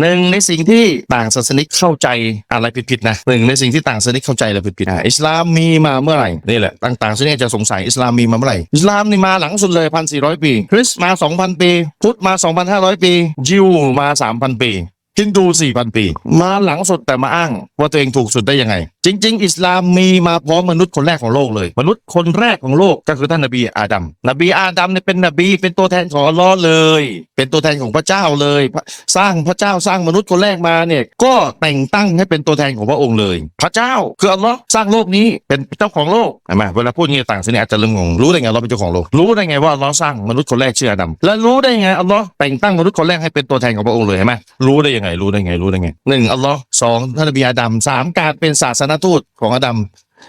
หนึ่งในสิ่งที่ต่างศาสนิกเข้าใจอะไรผิดๆนะหนึ่งในสิ่งที่ต่างศาสนิกเข้าใจอะไรผิดๆอะอิสลามมีมาเมื่อไหร่นี่แหละต่างๆศาสนิกจะสงสัยอิสลามมีมาเมื่อไหร่อิสลามนี่มาหลังสุดเลยพันสี่ร้อยปี คริสต์มาสองพันปี พุทธมาสองพันห้าร้อยปี ยิวมาสามพันปี ฮินดูสี่พันปี มาหลังสุดแต่มาอ้าง ว่าตัวเองถูกสุดได้ยังไง จริง ๆ อิสลามมีมาพร้อมมนุษย์คนแรกของโลกเลย มนุษย์คนแรกของโลกก็คือท่านนบีอาดัมนบีอาดัมเนี่ยเป็นนบี เป็นตัวแทนของอัลลอฮ์เลย เป็นตัวแทนของพระเจ้าเลยพระสร้างพระเจ้าสร้างมนุษย์คนแรกมาเนี่ยก็แต่งตั้งให้เป็นตัวแทนของพระองค์เลย พระเจ้าคืออัลลอฮ์สร้างโลกนี้เป็นเจ้าของโลกเห็นไหมเวลาพูดงี้ต่างศาสนาอาจจะลืมงงรู้ได้ไงอัลลอฮ์เป็นเจ้าของโลกรู้ได้ไงว่าอัลลอฮ์สร้างมนุษย์คนแรกชื่ออาดัมและรู้ได้ไงอัลลอฮ์แต่งตั้งมนุษย์คนแรกให้เป็นตัวแทนของพระองค์เลยเห็นไหมรู้ได้ยังไงรู้ได้ไงรู้ได้ไงหนึ่งอัลลอฮ์สองท่านนบีอาดัมสามการเป็นศาสนทูตของอาดัม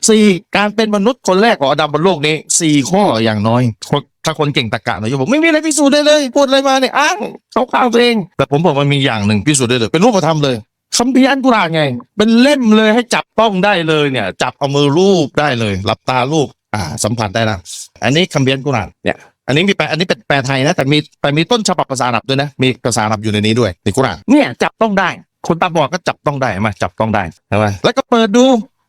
สี่การเป็นมนุษย์คนแรกของอาดัมบนโลกนี้สี่ข้ออย่างน้อย ถ้าคนเก่งตะกะหน่อยจะบอกไม่มีอะไรพิสูจน์ได้เลยพูดอะไรมาเนี่ยอ้างเขาข้าวตัวเอง แต่ผมบอกมันมีอย่างหนึ่งพิสูจน์ได้เลย เป็นรูปธรรมเลยคัมภีร์อันกุรานไง เป็นเล่มเลยให้จับต้องได้เลยเนี่ย จับเอามือรูปได้เลยหลับตารูปอ่าสัมผัสได้นะอันนี้คัมภีร์อันกุรานเนี่ย อันนี้มีแปลอันนี้เป็นแปลไทยนะ แต่มีแต่มีต้นฉบับภาษาอาหรับด้วยนะ มีภาษาอาหรับอยู่ในนี้ด้วยในกุรอานเนี่ยจับต้องได้ คนตาบอดก็จับต้องได้มาจับต้องได้ใช่ไหมแล้วก็เปิดดู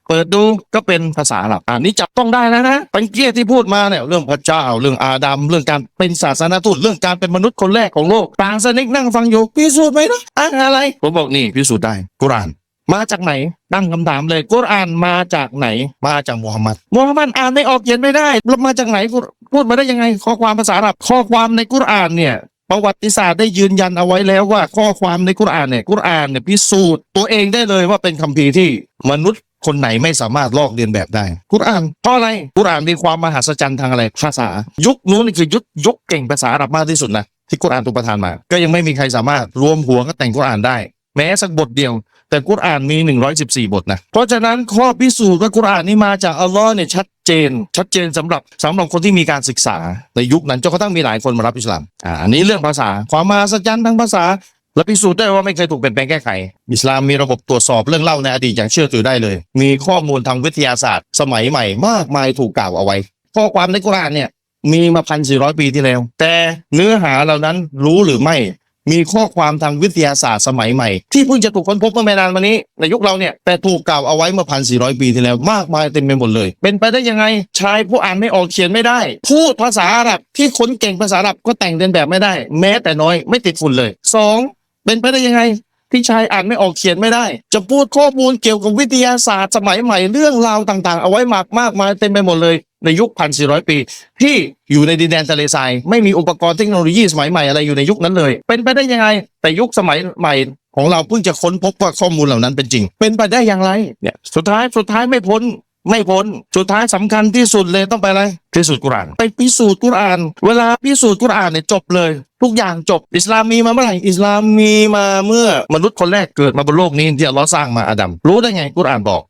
เปิดดูก็เป็นภาษาอาหรับอ่านี่จับต้องได้แล้วนะตังเกียที่พูดมาเนี่ยเรื่องพระเจ้าเรื่องอาดัมเรื่องการเป็นศาสนาทูตเรื่องการเป็นมนุษย์คนแรกของโลกต่างศาสนิกนั่งฟังอยู่พิสูจน์ไหมนะอ้างอะไรผมบอกนี่พิสูจน์ได้กุรอาน มาจากไหนตั้งคำถามเลยกุรอานมาจากไหน มาจากมูฮัมหมัดมูฮัมหมัดอ่านไม่ออกเขียนไม่ได้แล้วมาจากไหนกุรพูดมาได้ยังไง ข้อความภาษาอาหรับข้อความในกุรอานเนี่ยประวัติศาสตร์ได้ยืนยันเอาไว้แล้วว่าข้อความในกุรอานเนี่ยกุรอานเนี่ยพิสูจน์ตัวเองได้เลยว่าเป็นคัมภีร์ที่มนุษย์คนไหนไม่สามารถลอกเลียนแบบได้ กุรอานเพราะอะไรกุรอานมีความมหัศจรรย์ทางอะไรภาษา ยุคนู้นนี่คือยุคยุคเก่งภาษาอาหรับมากที่สุดนะที่กุรอานถูกประทานมา ก็ยังไม่มีใครสามารถรวมหัวก็แต่งกุรอานได้ แม้สักบทเดียว แต่กุรอานมี 114 บทนะเพราะฉะนั้นข้อพิสูจน์ว่ากุรอานนี่มาจากอัลลอฮ์เนี่ยชัดเจน ชัดเจนสำหรับสำหรับคนที่มีการศึกษาในยุคนั้นจนกระทั่งมีหลายคนมารับอิสลามอ่าอันนี้เรื่องภาษาความมหัศจรรย์ทางภาษาและพิสูจน์ได้ว่าไม่เคยถูกเปลี่ยนแปลงแก้ไข อิสลามมีระบบตรวจสอบเรื่องเล่าในอดีตอย่างเชื่อถือได้เลย มีข้อมูลทางวิทยาศาสตร์ สมัยใหม่มากมายถูกกล่าวเอาไว้ ข้อความในกุรอานเนี่ยมีมาพันสี่ร้อยปีที่แล้ว แต่เนื้อหาเหล่านั้นรู้หรือไม่ มีข้อความทางวิทยาศาสตร์สมัยใหม่ ที่เพิ่งจะถูกค้นพบเมื่อไม่นานมานี้ ในยุคเราเนี่ย แต่ถูกกล่าวเอาไว้เมื่อพันสี่ร้อยปีที่แล้วมากมายเต็มไปหมดเลย เป็นไปได้ยังไงชายผู้อ่านไม่ออกเขียนไม่ได้ พูดภาษาอาหรับที่คนเก่งภาษาอาหรับก็แต่งเรียนแบบไม่ได้ แม้แต่น้อยไม่ติดฝุ่นเลยสองเป็นไปได้ยังไง พี่ชายอ่านไม่ออกเขียนไม่ได้ จะพูดข้อมูลเกี่ยวกับวิทยาศาสตร์สมัยใหม่เรื่องราวต่างๆ เอาไว้มากมากมายเต็มไปหมดเลยในยุคพันสี่ร้อยปี ที่อยู่ในดินแดนทะเลทรายไม่มีอุปกรณ์เทคโนโลยีสมัยใหม่อะไรอยู่ในยุคนั้นเลย เป็นไปได้ยังไง แต่ยุคสมัยใหม่ของเราเพิ่งจะค้นพบว่าข้อมูลเหล่านั้นเป็นจริง เป็นไปได้อย่างไรเนี่ยสุดท้ายสุดท้ายไม่พ้น ไม่พ้นสุดท้ายสำคัญที่สุดเลยต้องไปอะไรพิสูจน์กุรอานไปพิสูจน์กุรอาน เวลาพิสูจน์กุรอานเนี่ยจบเลย ทุกอย่างจบ อิสลามมีมาเมื่อไหร่อิสลามมีมาเมื่อมนุษย์คนแรกเกิดมาบนโลกนี้ที่อัลลอฮ์สร้างมาอาดัมรู้ได้ไงกุรอานบอก